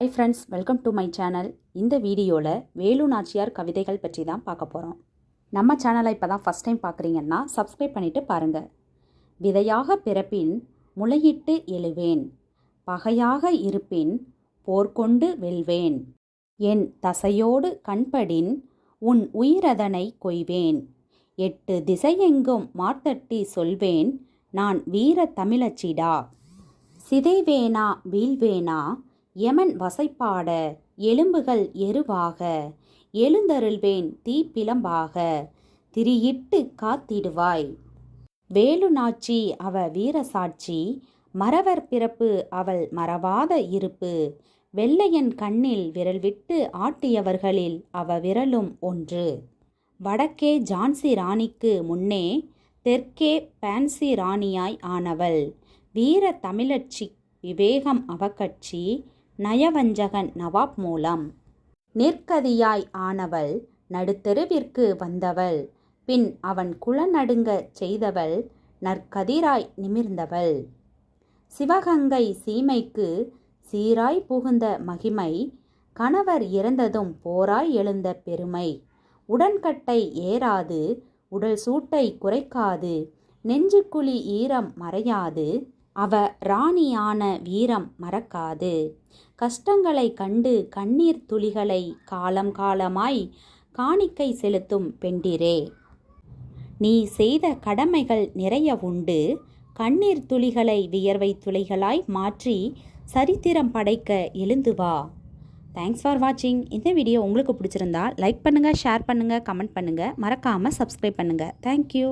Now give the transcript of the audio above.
Hi friends welcome to my channel இந்த வீடியோவில் வேலு நாச்சியார் கவிதைகள் பற்றி தான் பார்க்க போகிறோம் நம்ம சேனலை இப்போ தான் ஃபஸ்ட் டைம் பார்க்குறீங்கன்னா சப்ஸ்கிரைப் பண்ணிவிட்டு பாருங்கள் விதையாக பிறப்பின் முளையிட்டு எழுவேன். பகையாக இருப்பின் போர்க்கொண்டு வெல்வேன். என் தசையோடு கண்படின் உன் உயிரதனை கொய்வேன். எட்டு திசையெங்கும் மார்த்தட்டி சொல்வேன் நான் வீர தமிழச்சிடா. சிதைவேனா வீழ்வேனா எமன் வசைப்பாட எலும்புகள் எருவாக எழுந்தருள்வேன் தீப்பிளம்பாக திரியிட்டு காத்திடுவாய். வேலுநாச்சி அவ வீரசாட்சி மறவர் பிறப்பு அவள் மறவாத இருப்பு வெள்ளையன் கண்ணில் விரல் விட்டு ஆட்டியவர்களில் அவ விரலும் ஒன்று. வடக்கே ஜான்சி ராணிக்கு முன்னே தெற்கே பான்சி ராணியாய் ஆனவள் வீர தமிழச்சி விவேகம் அவக்கட்சி நயவஞ்சகன் நவாப் மூலம். நிற்கதியாய் ஆனவள் நடுத்தெருவிற்கு வந்தவள். பின் அவன் குளநடுங்கச் செய்தவள் நற்கதிராய் நிமிர்ந்தவள். சிவகங்கை சீமைக்கு சீராய் புகுந்த மகிமை கணவர் இறந்ததும் போராய் எழுந்த பெருமை. உடன்கட்டை ஏறாது உடல் சூட்டை குறைக்காது நெஞ்சுக்குழி ஈரம் மறையாது அவ ராணியான வீரம் மறக்காது. கஷ்டங்களை கண்டு கண்ணீர் துளிகளை காலம் காலமாய் காணிக்கை செலுத்தும் பெண்டிரே. நீ செய்த கடமைகள் நிறைய உண்டு. கண்ணீர் துளிகளை வியர்வை துளிகளாய் மாற்றி சரித்திரம் படைக்க எழுந்து வா. தேங்க்ஸ் ஃபார் வாட்சிங் இந்த வீடியோ உங்களுக்கு பிடிச்சிருந்தா லைக் பண்ணுங்கள் ஷேர் பண்ணுங்கள் கமெண்ட் பண்ணுங்கள் மறக்காமல் சப்ஸ்கிரைப் பண்ணுங்கள் தேங்க்யூ